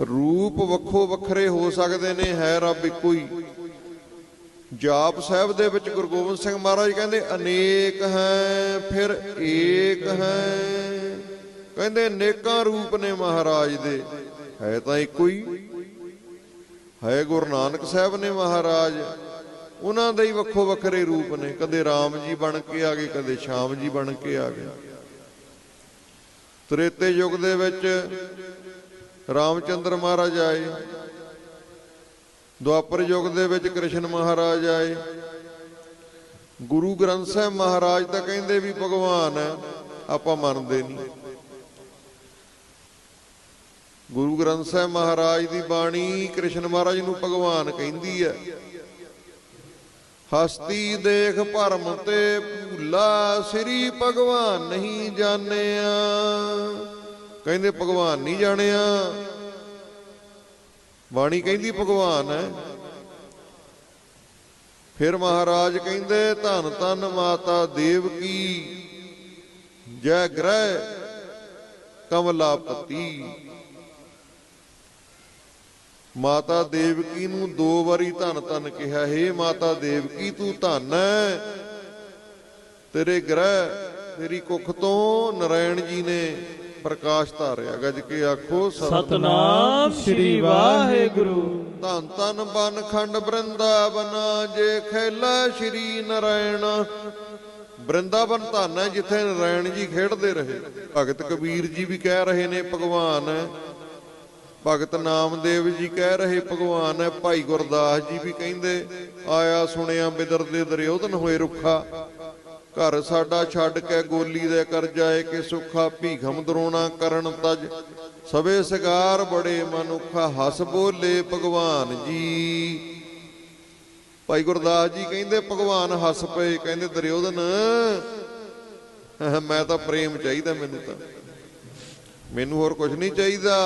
ਰੂਪ ਵੱਖੋ ਵੱਖਰੇ ਹੋ ਸਕਦੇ ਨੇ, ਹੈ ਰੱਬ ਇੱਕੋ ਹੀ। ਜਾਪ ਸਾਹਿਬ ਦੇ ਵਿੱਚ ਗੁਰੂ ਗੋਬਿੰਦ ਸਿੰਘ ਮਹਾਰਾਜ ਕਹਿੰਦੇ, ਅਨੇਕ ਹੈ, ਫਿਰ ਏਕ ਹੈ। ਕਹਿੰਦੇ ਨੇਕਾਂ ਰੂਪ ਨੇ ਮਹਾਰਾਜ ਦੇ। ਹੈ ਤਾਂ ਇੱਕੋ ਹੀ। ਹੈ ਗੁਰੂ ਨਾਨਕ ਸਾਹਿਬ ਨੇ ਮਹਾਰਾਜ। ਉਹਨਾਂ ਦੇ ਹੀ ਵੱਖੋ ਵੱਖਰੇ ਰੂਪ ਨੇ। ਕਦੇ ਰਾਮ ਜੀ ਬਣ ਕੇ ਆ ਗਏ, ਕਦੇ ਸ਼ਾਮ ਜੀ ਬਣ ਕੇ ਆ ਗਏ। ਤ੍ਰੇਤੇ ਯੁੱਗ ਦੇ ਵਿੱਚ ਰਾਮਚੰਦਰ ਮਹਾਰਾਜ ਆਏ। ਦੁਆਪਰ ਯੁੱਗ ਦੇ ਵਿੱਚ ਕ੍ਰਿਸ਼ਨ ਮਹਾਰਾਜ ਆਏ। ਗੁਰੂ ਗ੍ਰੰਥ ਸਾਹਿਬ ਮਹਾਰਾਜ ਤਾਂ ਕਹਿੰਦੇ ਵੀ ਭਗਵਾਨ ਹੈ, ਆਪਾਂ ਮੰਨਦੇ ਨਹੀਂ। ਗੁਰੂ ਗ੍ਰੰਥ ਸਾਹਿਬ ਮਹਾਰਾਜ ਦੀ ਬਾਣੀ ਕ੍ਰਿਸ਼ਨ ਮਹਾਰਾਜ ਨੂੰ ਭਗਵਾਨ ਕਹਿੰਦੀ ਹੈ। ਹਸਤੀ ਦੇਖ ਭਰਮ ਤੇ ਭੂਲਾ, ਸ੍ਰੀ ਭਗਵਾਨ ਨਹੀਂ ਜਾਣਿਆ। ਕਹਿੰਦੇ ਭਗਵਾਨ ਨਹੀਂ ਜਾਣਿਆ। ਬਾਣੀ ਕਹਿੰਦੀ ਭਗਵਾਨ ਹੈ। ਫਿਰ ਮਹਾਰਾਜ ਕਹਿੰਦੇ, ਧੰਨ ਧੰਨ ਮਾਤਾ ਦੇਵਕੀ ਜੈ ਗ੍ਰਹਿ ਕਮਲਾਪਤੀ। ਮਾਤਾ ਦੇਵਕੀ ਨੂੰ ਦੋ ਵਾਰੀ ਧੰਨ ਧੰਨ ਕਿਹਾ, ਹੇ ਮਾਤਾ ਦੇਵਕੀ ਤੂੰ ਧੰਨ ਹੈ? ਤੇਰੇ ਗ੍ਰਹਿ ਤੇਰੀ ਕੁੱਖ ਤੋਂ ਨਰਾਇਣ ਜੀ ਨੇ ਪ੍ਰਕਾਸ਼ ਧਾਰਿਆ ਗੱਜ ਕੇ ਆਖੋ ਸਤਨਾਮ ਸ੍ਰੀ ਵਾਹਿਗੁਰੂ। ਧੰਨ ਧੰਨ ਬਨ ਖੰਡ ਬ੍ਰਿੰਦਾਵਨ ਜੇ ਖੇਲਾ ਸ਼੍ਰੀ ਨਰਾਇਣ ਬ੍ਰਿੰਦਾਵਨ ਧੰਨ ਹੈ ਜਿੱਥੇ ਨਰਾਇਣ ਜੀ ਖੇਡਦੇ ਰਹੇ। ਭਗਤ ਕਬੀਰ ਜੀ ਵੀ ਕਹਿ ਰਹੇ ਨੇ ਭਗਵਾਨ ਹੈ। ਭਗਤ ਨਾਮਦੇਵ ਜੀ ਕਹਿ ਰਹੇ ਭਗਵਾਨ ਹੈ। ਭਾਈ ਗੁਰਦਾਸ ਜੀ ਵੀ ਕਹਿੰਦੇ ਆਇਆ ਸੁਣਿਆ ਬਿਦਰ ਦੇ ਦਰਿਓਧਨ ਹੋਏ ਰੁੱਖਾ। ਘਰ ਸਾਡਾ ਛੱਡ ਕੇ ਗੋਲੀ ਦੇ ਕਰ ਜਾਏ ਕਿ ਸੁੱਖਾ ਭੀਖਮ ਦਰੋਣਾ ਕਰਨ ਤਜ। ਸਵੇ ਸਗਾਰ ਬੜੇ ਮਨੁੱਖਾ, ਹੱਸ ਬੋਲੇ ਭਗਵਾਨ ਜੀ। ਭਾਈ ਗੁਰਦਾਸ ਜੀ ਕਹਿੰਦੇ, ਭਗਵਾਨ ਹੱਸ ਪਏ। ਕਹਿੰਦੇ ਦਰਿਓਧਨ ਮੈਂ ਤਾਂ ਪ੍ਰੇਮ ਚਾਹੀਦਾ ਮੈਨੂੰ ਤਾਂ। ਮੈਨੂੰ ਹੋਰ ਕੁਝ ਨਹੀਂ ਚਾਹੀਦਾ।